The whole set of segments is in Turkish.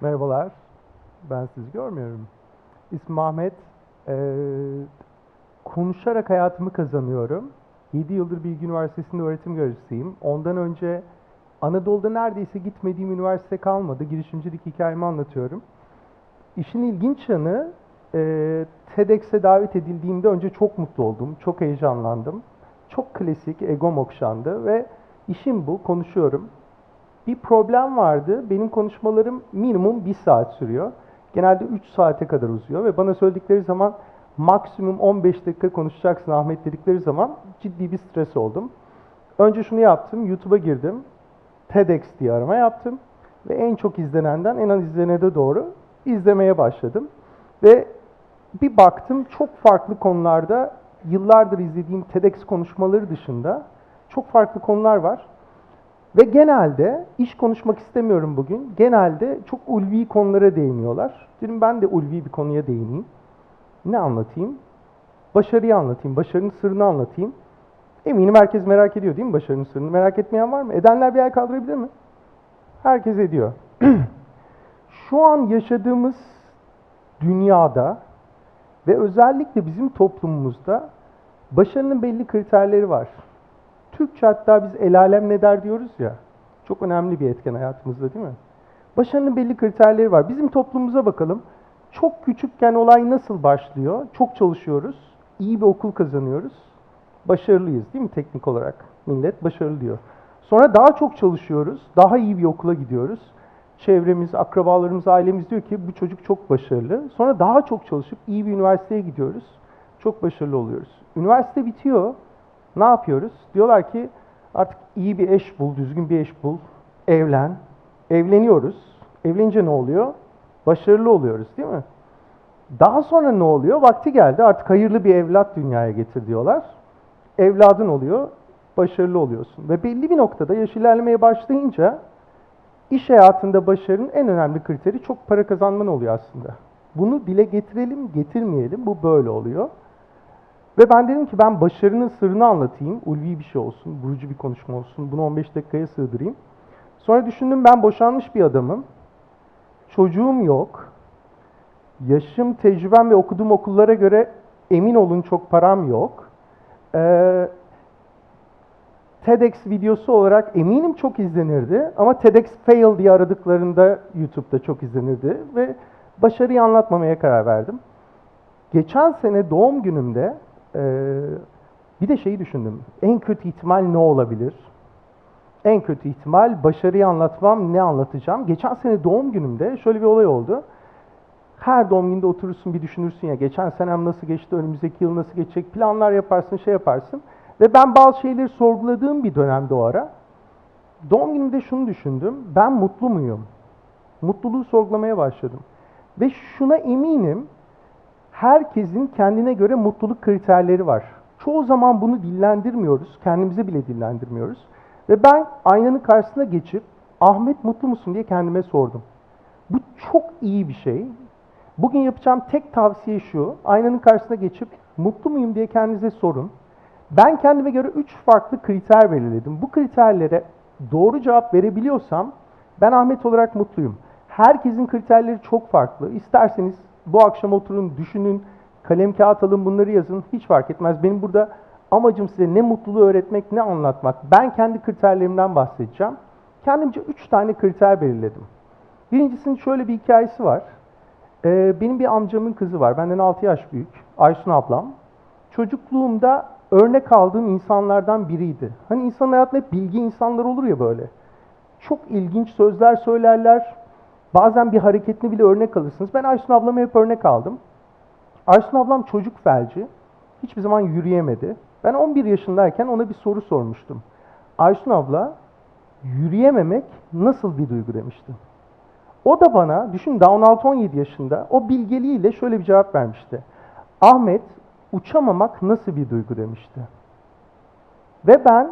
Merhabalar. Ben sizi görmüyorum. İsmim Ahmet. Ee, konuşarak hayatımı kazanıyorum. 7 yıldır Bilgi Üniversitesi'nde öğretim görevlisiyim. Ondan önce Anadolu'da neredeyse gitmediğim üniversite kalmadı. Girişimcilik hikayemi anlatıyorum. İşin ilginç yanı e, TEDx'e davet edildiğimde önce çok mutlu oldum. Çok heyecanlandım. Çok klasik, egom okşandı ve işim bu, konuşuyorum. Bir problem vardı. Benim konuşmalarım minimum bir saat sürüyor. Genelde 3 saate kadar uzuyor ve bana söyledikleri zaman maksimum 15 dakika konuşacaksın Ahmet dedikleri zaman ciddi bir stres oldum. Önce şunu yaptım, YouTube'a girdim. TEDx diye arama yaptım. Ve en çok izlenenden en az izlenene doğru izlemeye başladım. Ve bir baktım çok farklı konularda yıllardır izlediğim TEDx konuşmaları dışında çok farklı konular var. Ve genelde iş konuşmak istemiyorum bugün. Genelde çok ulvi konulara değiniyorlar. Dedim ben de ulvi bir konuya değineyim. Ne anlatayım? Başarıyı anlatayım, başarının sırrını anlatayım. Eminim herkes merak ediyor değil mi başarının sırrını? Merak etmeyen var mı? Edenler bir el kaldırabilir mi? Herkes ediyor. Şu an yaşadığımız dünyada ve özellikle bizim toplumumuzda başarının belli kriterleri var. Türkçe hatta biz el alem ne der diyoruz ya. Çok önemli bir etken hayatımızda değil mi? Başarının belli kriterleri var. Bizim toplumumuza bakalım. Çok küçükken olay nasıl başlıyor? Çok çalışıyoruz. iyi bir okul kazanıyoruz. Başarılıyız değil mi teknik olarak? Millet başarılı diyor. Sonra daha çok çalışıyoruz. Daha iyi bir okula gidiyoruz. Çevremiz, akrabalarımız, ailemiz diyor ki bu çocuk çok başarılı. Sonra daha çok çalışıp iyi bir üniversiteye gidiyoruz. Çok başarılı oluyoruz. Üniversite bitiyor. Ne yapıyoruz? Diyorlar ki artık iyi bir eş bul, düzgün bir eş bul, evlen. Evleniyoruz. Evlenince ne oluyor? Başarılı oluyoruz değil mi? Daha sonra ne oluyor? Vakti geldi artık hayırlı bir evlat dünyaya getir diyorlar. Evladın oluyor, başarılı oluyorsun. Ve belli bir noktada yaş ilerlemeye başlayınca iş hayatında başarının en önemli kriteri çok para kazanman oluyor aslında. Bunu dile getirelim, getirmeyelim. Bu böyle oluyor. Ve ben dedim ki ben başarının sırrını anlatayım. Ulvi bir şey olsun, vurucu bir konuşma olsun. Bunu 15 dakikaya sığdırayım. Sonra düşündüm ben boşanmış bir adamım. Çocuğum yok. Yaşım, tecrübem ve okuduğum okullara göre emin olun çok param yok. Ee, TEDx videosu olarak eminim çok izlenirdi ama TEDx fail diye aradıklarında YouTube'da çok izlenirdi ve başarıyı anlatmamaya karar verdim. Geçen sene doğum günümde ee, bir de şeyi düşündüm. En kötü ihtimal ne olabilir? En kötü ihtimal başarıyı anlatmam, ne anlatacağım? Geçen sene doğum günümde şöyle bir olay oldu. Her doğum gününde oturursun bir düşünürsün ya geçen senem nasıl geçti, önümüzdeki yıl nasıl geçecek, planlar yaparsın, şey yaparsın. Ve ben bazı şeyleri sorguladığım bir dönemde o ara. Doğum günümde şunu düşündüm. Ben mutlu muyum? Mutluluğu sorgulamaya başladım. Ve şuna eminim herkesin kendine göre mutluluk kriterleri var. Çoğu zaman bunu dillendirmiyoruz, kendimize bile dillendirmiyoruz. Ve ben aynanın karşısına geçip Ahmet mutlu musun diye kendime sordum. Bu çok iyi bir şey. Bugün yapacağım tek tavsiye şu. Aynanın karşısına geçip mutlu muyum diye kendinize sorun. Ben kendime göre üç farklı kriter belirledim. Bu kriterlere doğru cevap verebiliyorsam ben Ahmet olarak mutluyum. Herkesin kriterleri çok farklı. İsterseniz bu akşam oturun, düşünün, kalem kağıt alın bunları yazın. Hiç fark etmez. Benim burada amacım size ne mutluluğu öğretmek ne anlatmak. Ben kendi kriterlerimden bahsedeceğim. Kendimce üç tane kriter belirledim. Birincisinin şöyle bir hikayesi var. Ee, benim bir amcamın kızı var. Benden 6 yaş büyük. Aysun ablam. Çocukluğumda örnek aldığım insanlardan biriydi. Hani insan hayatında hep bilgi insanlar olur ya böyle. Çok ilginç sözler söylerler. Bazen bir hareketini bile örnek alırsınız. Ben Aysun ablamı hep örnek aldım. Aysun ablam çocuk felci. Hiçbir zaman yürüyemedi. Ben 11 yaşındayken ona bir soru sormuştum. Aysun abla, yürüyememek nasıl bir duygu demişti. O da bana, düşün daha 16-17 yaşında, o bilgeliğiyle şöyle bir cevap vermişti. Ahmet, uçamamak nasıl bir duygu demişti. Ve ben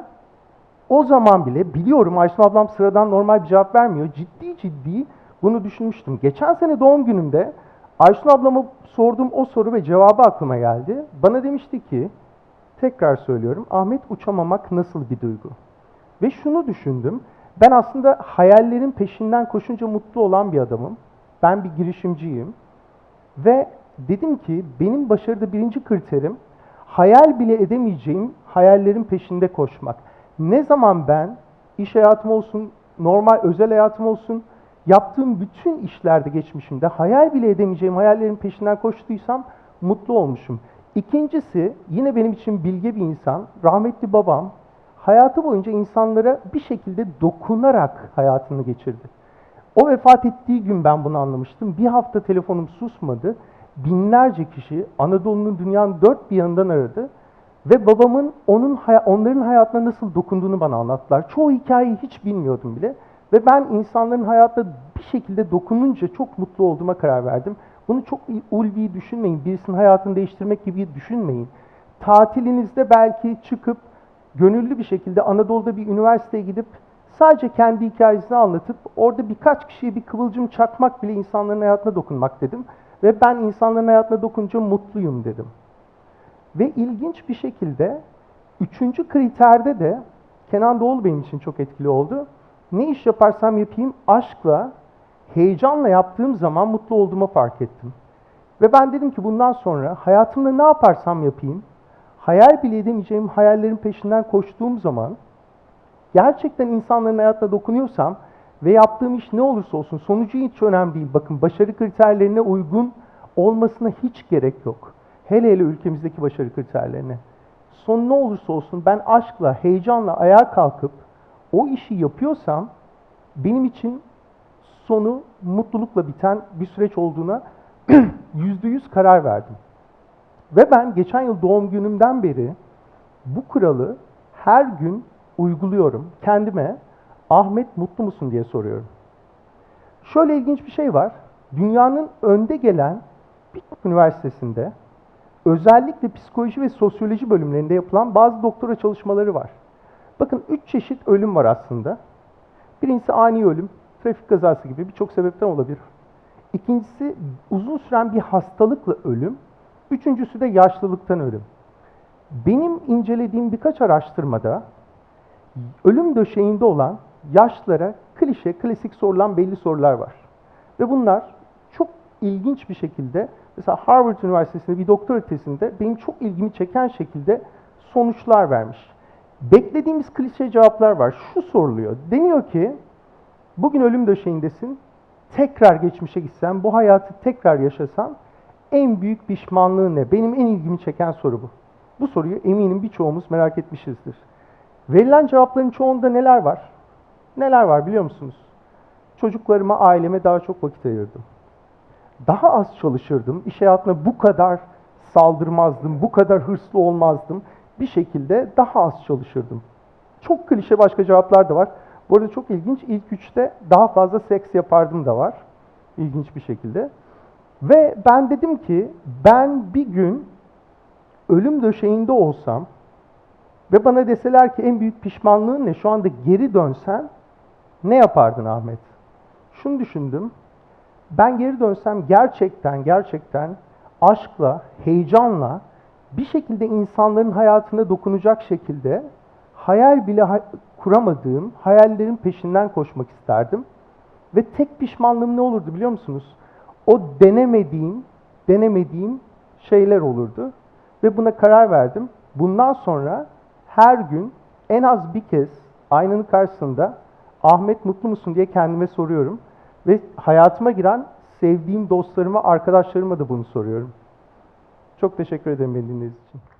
o zaman bile biliyorum Aysun ablam sıradan normal bir cevap vermiyor. Ciddi ciddi bunu düşünmüştüm. Geçen sene doğum günümde Aysun ablama sorduğum o soru ve cevabı aklıma geldi. Bana demişti ki, tekrar söylüyorum, Ahmet uçamamak nasıl bir duygu? Ve şunu düşündüm, ben aslında hayallerin peşinden koşunca mutlu olan bir adamım. Ben bir girişimciyim. Ve dedim ki benim başarıda birinci kriterim hayal bile edemeyeceğim hayallerin peşinde koşmak. Ne zaman ben iş hayatım olsun, normal özel hayatım olsun, yaptığım bütün işlerde geçmişimde hayal bile edemeyeceğim hayallerin peşinden koştuysam mutlu olmuşum. İkincisi yine benim için bilge bir insan, rahmetli babam hayatı boyunca insanlara bir şekilde dokunarak hayatını geçirdi. O vefat ettiği gün ben bunu anlamıştım. Bir hafta telefonum susmadı. Binlerce kişi Anadolu'nun dünyanın dört bir yanından aradı. Ve babamın onun onların hayatına nasıl dokunduğunu bana anlattılar. Çoğu hikayeyi hiç bilmiyordum bile. Ve ben insanların hayatına bir şekilde dokununca çok mutlu olduğuma karar verdim. Bunu çok ulvi düşünmeyin. Birisinin hayatını değiştirmek gibi düşünmeyin. Tatilinizde belki çıkıp gönüllü bir şekilde Anadolu'da bir üniversiteye gidip sadece kendi hikayesini anlatıp orada birkaç kişiye bir kıvılcım çakmak bile insanların hayatına dokunmak dedim. Ve ben insanların hayatına dokununca mutluyum dedim. Ve ilginç bir şekilde üçüncü kriterde de Kenan Doğulu benim için çok etkili oldu. Ne iş yaparsam yapayım aşkla, heyecanla yaptığım zaman mutlu olduğumu fark ettim. Ve ben dedim ki bundan sonra hayatımda ne yaparsam yapayım, hayal bile edemeyeceğim hayallerin peşinden koştuğum zaman gerçekten insanların hayatına dokunuyorsam ve yaptığım iş ne olursa olsun sonucu hiç önemli değil. Bakın başarı kriterlerine uygun olmasına hiç gerek yok. Hele hele ülkemizdeki başarı kriterlerine. Son ne olursa olsun ben aşkla, heyecanla ayağa kalkıp o işi yapıyorsam benim için sonu mutlulukla biten bir süreç olduğuna yüzde yüz karar verdim. Ve ben geçen yıl doğum günümden beri bu kuralı her gün uyguluyorum. Kendime Ahmet mutlu musun diye soruyorum. Şöyle ilginç bir şey var. Dünyanın önde gelen birçok üniversitesinde özellikle psikoloji ve sosyoloji bölümlerinde yapılan bazı doktora çalışmaları var. Bakın üç çeşit ölüm var aslında. Birincisi ani ölüm, trafik kazası gibi birçok sebepten olabilir. İkincisi uzun süren bir hastalıkla ölüm. Üçüncüsü de yaşlılıktan ölüm. Benim incelediğim birkaç araştırmada ölüm döşeğinde olan yaşlara klişe, klasik sorulan belli sorular var. Ve bunlar çok ilginç bir şekilde, mesela Harvard Üniversitesi'nde bir doktora tezinde benim çok ilgimi çeken şekilde sonuçlar vermiş. Beklediğimiz klişe cevaplar var. Şu soruluyor. Deniyor ki, bugün ölüm döşeğindesin, tekrar geçmişe gitsen, bu hayatı tekrar yaşasan en büyük pişmanlığın ne? Benim en ilgimi çeken soru bu. Bu soruyu eminim birçoğumuz merak etmişizdir. Verilen cevapların çoğunda neler var? Neler var biliyor musunuz? Çocuklarıma, aileme daha çok vakit ayırdım. Daha az çalışırdım. İş hayatına bu kadar saldırmazdım, bu kadar hırslı olmazdım. Bir şekilde daha az çalışırdım. Çok klişe başka cevaplar da var. Bu arada çok ilginç. İlk üçte daha fazla seks yapardım da var. İlginç bir şekilde. Ve ben dedim ki ben bir gün ölüm döşeğinde olsam ve bana deseler ki en büyük pişmanlığın ne? Şu anda geri dönsen ne yapardın Ahmet? Şunu düşündüm. Ben geri dönsem gerçekten gerçekten aşkla, heyecanla bir şekilde insanların hayatına dokunacak şekilde hayal bile hay- kuramadığım hayallerin peşinden koşmak isterdim. Ve tek pişmanlığım ne olurdu biliyor musunuz? O denemediğim, denemediğim şeyler olurdu. Ve buna karar verdim. Bundan sonra her gün en az bir kez aynanın karşısında Ahmet mutlu musun diye kendime soruyorum. Ve hayatıma giren sevdiğim dostlarıma, arkadaşlarıma da bunu soruyorum. Çok teşekkür ederim beni dinlediğiniz için.